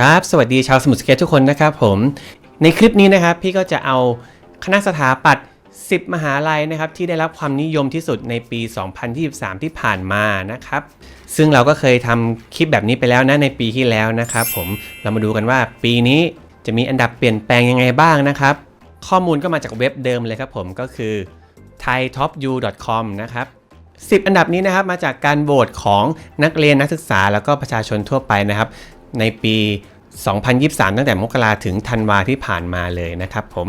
ครับ สวัสดีชาวสมุทรสาครทุกคนนะครับผม ในคลิปนี้นะครับพี่ก็จะเอาคณะสถาปัตย์10 มหาลัยนะครับที่ได้รับความนิยมที่สุดในปี 2023 ที่ผ่านมานะครับ ซึ่งเราก็เคยทำคลิปแบบนี้ไปแล้วนะในปีที่แล้วนะครับผม เรามาดูกันว่าปีนี้จะมีอันดับเปลี่ยนแปลงยังไงบ้างนะครับ ข้อมูลก็มาจากเว็บเดิมเลยครับผมก็คือ thaitopU.com นะครับ10 อันดับนี้นะครับมาจากการโหวตของนักเรียนนักศึกษาแล้วก็ประชาชนทั่วไปนะครับ ในปี 2023 ตั้งแต่มกราถึงธันวาที่ผ่านมาเลยนะครับผม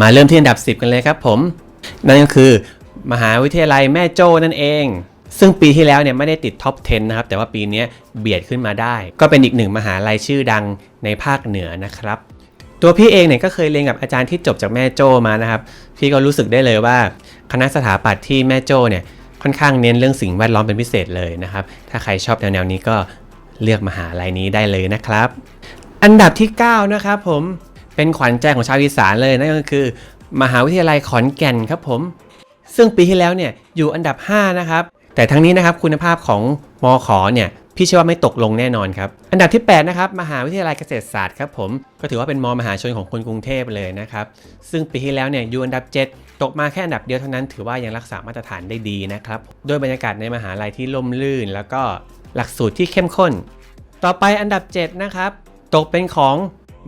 มาเริ่มที่อันดับ 10 กันเลยครับผม นั่นก็คือ มหาวิทยาลัยแม่โจ้นั่นเอง ซึ่งปีที่แล้วเนี่ยไม่ได้ติดท็อป 10 นะครับ แต่ว่าปีนี้เบียดขึ้นมาได้ ก็เป็นอีกหนึ่งมหาลัยชื่อดังในภาคเหนือนะครับ ตัวพี่เองเนี่ยก็เคยเรียนกับอาจารย์ที่จบจากแม่โจ้มานะครับ พี่ก็รู้สึกได้เลยว่า คณะสถาปัตย์ที่แม่โจ้เนี่ยค่อนข้างเน้นเรื่องสิ่งแวดล้อมเป็นพิเศษเลยนะครับ ถ้าใครชอบแนวๆนี้ก็ เลือกมหาลัยนี้ได้เลยนะครับ อันดับที่ 9 นะครับผมเป็นขวัญใจของชาวอีสานเลยนั่นก็คือ มหาวิทยาลัยขอนแก่นครับผม ซึ่งปีที่แล้วเนี่ยอยู่อันดับ 5 นะครับ แต่ทั้งนี้นะครับคุณภาพของมอขอเนี่ยพี่เชื่อว่าไม่ตกลงแน่นอนครับ อันดับที่ 8 นะครับ มหาวิทยาลัยเกษตรศาสตร์ครับผม ก็ถือว่าเป็นมอมหาชนของคนกรุงเทพเลยนะครับ ซึ่งปีที่แล้วเนี่ยอยู่อันดับ 7 ตกมาแค่อันดับเดียวเท่านั้น ถือว่ายังรักษามาตรฐานได้ดีนะครับ ด้วยบรรยากาศในมหาลัยที่ร่มรื่น แล้วก็ หลักสูตรที่เข้มข้น ต่อไปอันดับ 7 นะครับ ตกเป็นของ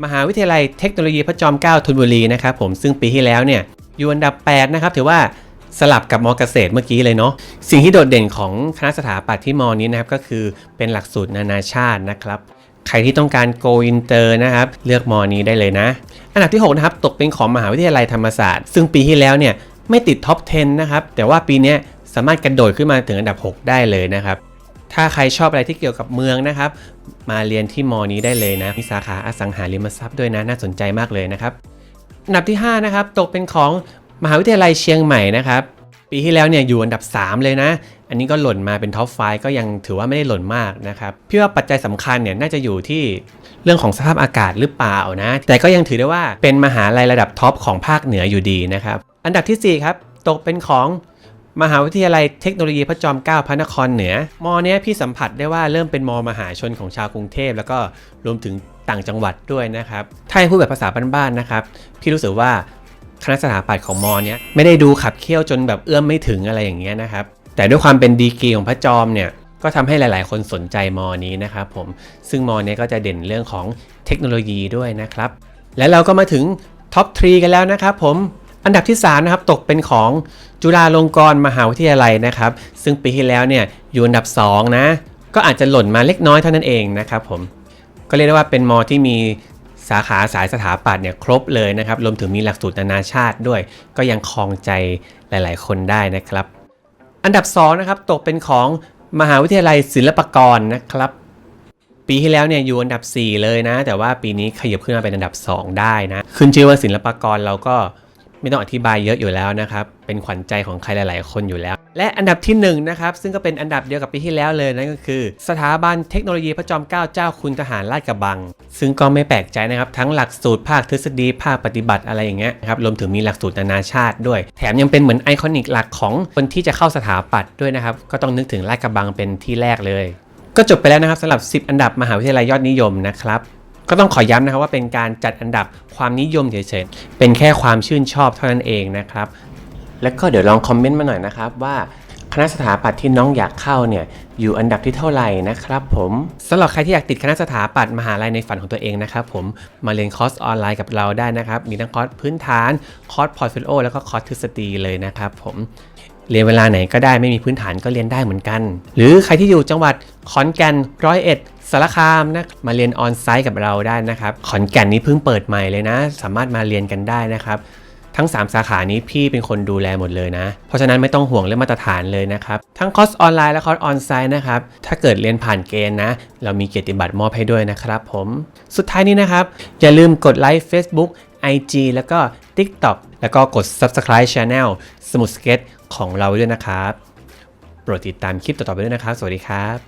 มหาวิทยาลัยเทคโนโลยีพระจอมเกล้าธนบุรีนะครับผมซึ่งปีที่แล้วเนี่ยอยู่อันดับ 8 นะครับ ถือว่าสลับกับมอเกษตรเมื่อกี้เลยเนาะสิ่งที่โดดเด่นของคณะสถาปัตย์ที่มอนี้นะครับก็คือเป็นหลักสูตรนานาชาตินะครับใครที่ต้องการ go inter นะครับ เลือกมอนี้ได้เลยนะ อันดับที่ 6 นะครับ ตกเป็นของมหาวิทยาลัยธรรมศาสตร์ ซึ่งปีที่แล้วเนี่ย ไม่ติดท็อป 10 นะครับ แต่ว่าปีนี้สามารถกระโดดขึ้นมาถึงอันดับ 6 ได้เลยนะครับ ถ้าใครชอบอะไรที่เกี่ยวกับเมืองนะครับ มาเรียนที่มอนี้ได้เลยนะ มีสาขาอสังหาริมทรัพย์ด้วยนะ น่าสนใจมากเลยนะครับอันดับที่ 5 นะครับ ตกเป็นของมหาวิทยาลัยเชียงใหม่นะครับ ปีที่แล้วเนี่ยอยู่อันดับ 3 เลยนะ อันนี้ก็หล่นมาเป็นท็อปไฟก็ยังถือว่าไม่ได้หล่นมากนะครับ พี่ว่าปัจจัยสำคัญเนี่ยน่าจะอยู่ที่เรื่องของสภาพอากาศหรือเปล่านะ แต่ก็ยังถือได้ว่าเป็นมหาลัยระดับท็อปของภาคเหนืออยู่ดีนะครับ อันดับทีสี่4 ครับ ตกเป็นของ มหาวิทยาลัยเทคโนโลยีพระจอมเกล้าพระนครเหนือ มอเนี้ยพี่สัมผัสได้ว่าเริ่มเป็นมอมหาชนของชาวกรุงเทพ แล้วก็รวมถึงต่างจังหวัดด้วยนะครับ ถ้าพูดแบบภาษาบ้านๆนะครับ พี่รู้สึกว่าคณะสถาปัตย์ของมอเนี้ยไม่ได้ดูขับเคี่ยวจนแบบเอื้อมไม่ถึงอะไรอย่างเงี้ยนะครับ แต่ด้วยความเป็นดีกรีของพระจอมเนี่ยก็ทำให้หลาย ๆ คนสนใจมอนี้นะครับผมซึ่งมอเนี้ยก็จะเด่นเรื่องของเทคโนโลยีด้วยนะครับ และเราก็มาถึงท็อปทรีกันแล้วนะครับผม อันดับที่ 3 นะครับ ตกเป็นของจุฬาลงกรณ์มหาวิทยาลัยนะครับ ซึ่งปีที่แล้วเนี่ยอยู่อันดับ 2 นะ ก็อาจจะหล่นมาเล็กน้อยเท่านั้นเองนะครับผม ก็เรียกได้ว่าเป็นมอที่มีสาขาสายสถาปัตย์เนี่ยครบเลยนะครับ รวมถึงมีหลักสูตรนานาชาติด้วย ก็ยังคลองใจหลาย ๆ คนได้นะครับ อันดับ2นะครับตกเป็นของมหาวิทยาลัยศิลปากรนะครับ ปีที่แล้วเนี่ยอยู่อันดับ 4 เลยนะ แต่ว่าปีนี้ขยับขึ้นมาเป็นอันดับ 2 ได้นะ ขึ้นชื่อว่าศิลปากรเราก็ ไม่ต้องอธิบายเยอะอยู่แล้วนะครับ เป็นขวัญใจของใครหลาย ๆ คนอยู่แล้ว และอันดับที่1นะครับ ซึ่งก็เป็นอันดับเดียวกับปีที่แล้วเลยนั่นก็คือ สถาบันเทคโนโลยีพระจอมเกล้าเจ้าคุณทหารราชกระบัง ซึ่งก็ไม่แปลกใจนะครับ ทั้งหลักสูตรภาคทฤษฎีภาคปฏิบัติอะไรอย่างเงี้ยครับรวมถึงมีหลักสูตรนานาชาติด้วย แถมยังเป็นเหมือนไอคอนิกหลักของคนที่จะเข้าสถาปัตย์ด้วยนะครับ ก็ต้องนึกถึงราชกระบังเป็นที่แรกเลย ก็จบไปแล้วนะครับสำหรับ 10 อันดับมหาวิทยาลัยยอดนิยมนะครับ ก็ต้องขอย้ำนะครับว่าเป็นการจัดอันดับความนิยมเฉยๆ เป็นแค่ความชื่นชอบเท่านั้นเองนะครับ แล้วก็เดี๋ยวลองคอมเมนต์มาหน่อยนะครับว่าคณะสถาปัตย์ที่น้องอยากเข้าเนี่ยอยู่อันดับที่เท่าไหร่นะครับผมสำหรับใครที่อยากติดคณะสถาปัตย์มหาลัยในฝันของตัวเองนะครับผมมาเรียนคอร์สออนไลน์กับเราได้นะครับ มีทั้งคอร์สพื้นฐานคอร์สพอร์ตโฟลิโอแล้วก็คอร์สทฤษฎีเลยนะครับผมเรียนเวลาไหนก็ได้ไม่มีพื้นฐานก็เรียนได้เหมือนกัน หรือใครที่อยู่จังหวัดขอนแก่นร้อยเอ็ด สารคามนะมาเรียนออนไซต์กับเราได้นะครับ ขอนแก่นนี้เพิ่งเปิดใหม่เลยนะ สามารถมาเรียนกันได้นะครับทั้ง 3 สาขานี้พี่เป็นคนดูแลหมดเลยนะ เพราะฉะนั้นไม่ต้องห่วงเรื่องมาตรฐานเลยนะครับ ทั้งคอร์สออนไลน์และคอร์สออนไซต์นะครับ ถ้าเกิดเรียนผ่านเกณฑ์นะ เรามีเกียรติบัตรมอบให้ด้วยนะครับผม สุดท้ายนี้นะครับ อย่าลืมกดไลค์ Facebook IG แล้วก็ TikTok แล้วก็กด Subscribe Channel สมุดสเก็ตของเราด้วยนะครับ โปรดติดตามคลิปต่อๆไปด้วยนะครับ สวัสดีครับ